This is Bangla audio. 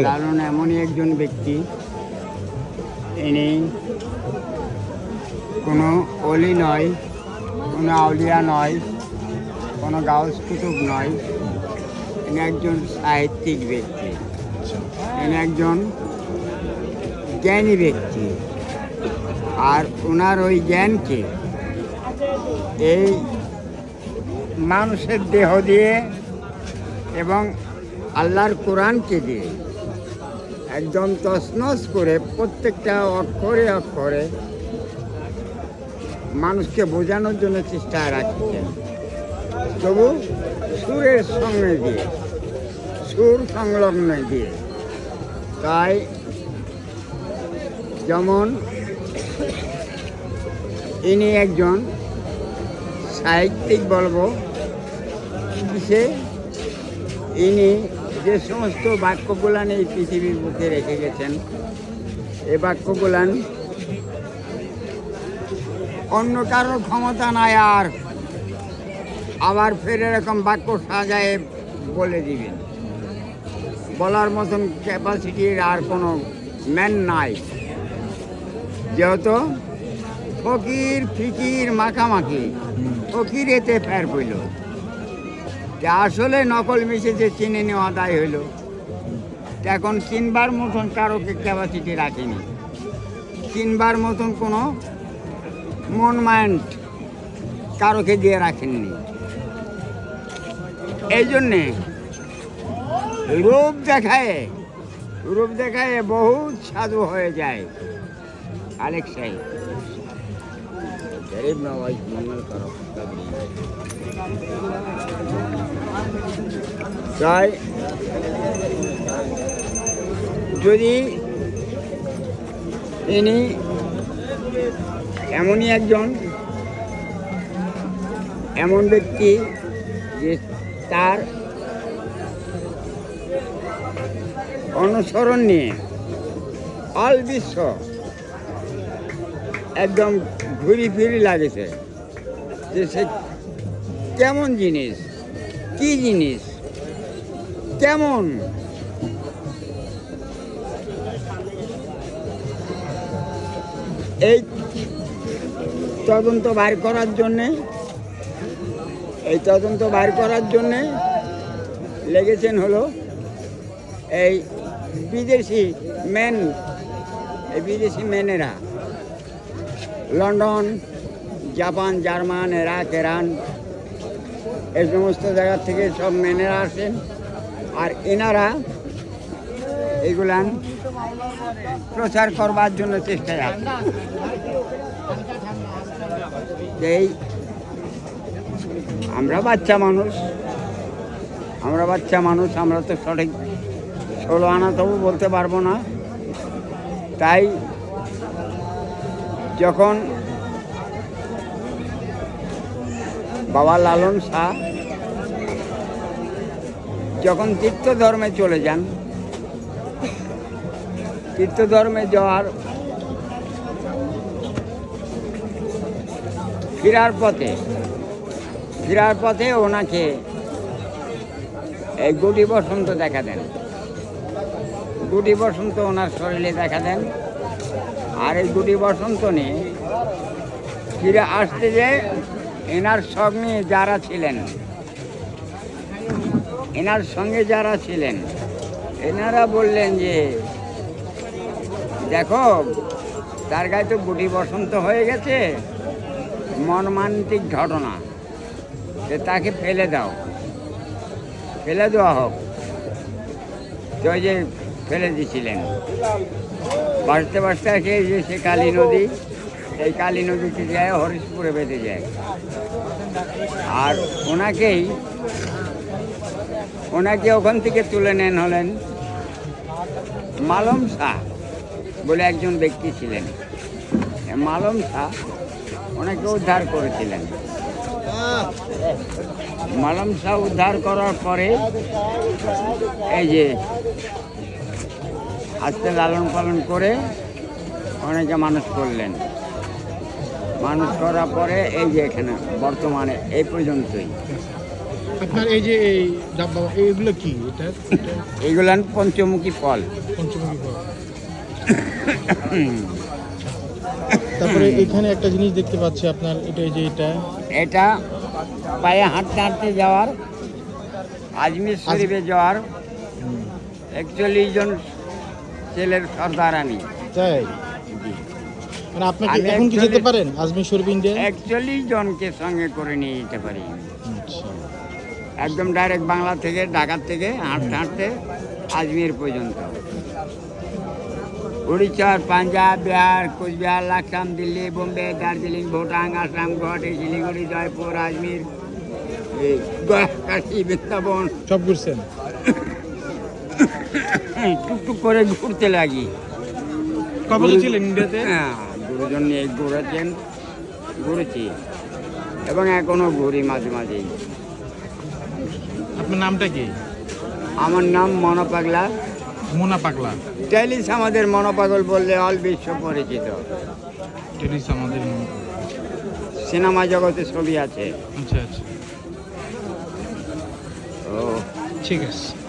লালন এমনই একজন ব্যক্তি, ইনি কোনো অলি নয়, কোনো আউলিয়া নয়, কোনো গাউস কুতুব নয়। ইনি একজন সাহিত্যিক ব্যক্তি। ইনি একজন জ্ঞানী ব্যক্তি। আর ওনার ওই জ্ঞানকে এই মানুষের দেহ দিয়ে এবং আল্লাহর কোরআনকে দিয়ে একদম তছনছ করে প্রত্যেকটা অক্ষরে অক্ষরে মানুষকে বোঝানোর জন্য চেষ্টা রাখছেন। তবু সুরের সঙ্গে দিয়ে, সুর সংলগ্ন দিয়ে। তাই যেমন ইনি একজন সাহিত্যিক বলব কিসে ইনি যে সমস্ত বাক্যগুলান এই পৃথিবীর বুকে রেখে গেছেন, এ বাক্যগুলান অন্য কারোর ক্ষমতা নাই আর আবার ফের এরকম বাক্য সাজায় বলে দিবেন। বলার মতন ক্যাপাসিটির আর কোনো ম্যান নাই। যেহেতু ফকির ফিকির মাখামাখি ফকির এতে ফের পইল যে আসলে নকল মিশেছে, চিনে নেওয়া দায় হইল। এখন চিনবার মতন কারও ক্যাপাসিটি রাখিনি। চিনবার মতন কোনো মন মাইন্ড কারোকে দিয়ে রাখেননি। এই জন্যে রূপ দেখায় রূপ দেখায় বহু সাধু হয়ে যায়। আলেক সাহেব। গরিব নওয়াজ মঙ্গল তাই যদি ইনি এমনই একজন, এমন ব্যক্তি যে তার অনুসরণ নিয়ে অল বিশ্ব একদম ঘুরি ফিরি লাগেছে যে সে কেমন জিনিস কি জিনিস? কেমন? এই তদন্ত বাইর করার জন্যে, এই তদন্ত বাইর করার জন্যে লেগেছেন হলো এই বিদেশি ম্যান এই বিদেশি ম্যানেরা London, Japan, German, Iraq, Iran এই সমস্ত জায়গা থেকে সব ম্যানেরা আসেন আর এনারা এইগুলান প্রচার করবার জন্য চেষ্টা আছে। এই আমরা বাচ্চা মানুষ, আমরা বাচ্চা মানুষ, আমরা তো সঠিক ষোলো আনা তবু বলতে পারব না। তাই যখন বাবা লালন শাহ। যখন তীর্থ ধর্মে চলে যান তীর্থ ধর্মে যাওয়ার ফেরার পথে ফেরার পথে ওনাকে এই গুটি বসন্ত দেখা দেন। গুটি বসন্ত ওনার শরীরে দেখা দেন। আর এই গুটি বসন্ত নিয়ে ফিরে আসতে যে এনার সঙ্গে যারা ছিলেন, এনার সঙ্গে যারা ছিলেন, এনারা বললেন যে, দেখো, তার গায়ে তো গুটি বসন্ত হয়ে গেছে, মর্মান্তিক ঘটনা। যে তাকে ফেলে দাও, ফেলে দেওয়া হোক। তো যে ফেলে দিয়েছিলেন বাঁচতে বাঁচতে এসে যে সে কালী নদী। এই কালী নদীতে যায়, হরিশপুরে বেঁধে যায়। আর ওনাকেই, ওনাকে ওখান থেকে তুলে নেন হলেন মালম শাহ বলে একজন ব্যক্তি ছিলেন। মালম শাহ ওনাকে উদ্ধার করেছিলেন। মালম শাহ উদ্ধার করার পরে এই যে আস্তে লালন পালন করে অনেকে মানুষ করলেন। মানুষ করার পরে এই যে এখানে বর্তমানে এই পর্যন্তই। আপনার এই যে এই ডাব্বা এইগুলো কি? এটা এইগুলান পঞ্চমুখী ফল। পঞ্চমুখী ফল। তারপরে এখানে একটা জিনিস দেখতে পাচ্ছি আপনার এটা যে এটা। এটা পায়ে হাঁটতে হাঁটতে যাওয়ার আজমির শরীফে যাওয়ার একচল্লিশ জন ছেলের সর্দার আমি তাই মানে আপনি কি এখন কি যেতে পারেন? আজমির শরীফ ইন্ডিয়া একচল্লিশ জনকে সঙ্গে করে নিয়ে যেতে পারি। আচ্ছা। একদম ডাইরেক্ট বাংলা থেকে ঢাকার থেকে হাঁটতে হাঁটতে আজমির পর্যন্ত। উড়িষ্যার পাঞ্জাব বিহার কোচবিহার লাকসাম দিল্লি বোম্বে দার্জিলিং ভুটান আসাম গুয়াহাটি শিলিগুড়ি জয়পুর আজমির কাশী বৃন্দাবন। সব ঘুরছেন? টুকটুক করে ঘুরতে লাগি। কবে ছিলেন ইন্ডিয়াতে? হ্যাঁ। গুরুজন নিয়ে ঘুরেছেন ঘুরেছি। এবং এখনও ঘুরি মাঝে মাঝেই। আপনার নামটা কি? আমার নাম মনোপাগলা মোনা পাগলা। টেলিস আমাদের মনোপাগল বললে অল বিশ্ব পরিচিত। টেলিস আমাদের নাম। সিনেমা জগতে ছবি আছে। আচ্ছা আচ্ছা। ও। ঠিক আছে।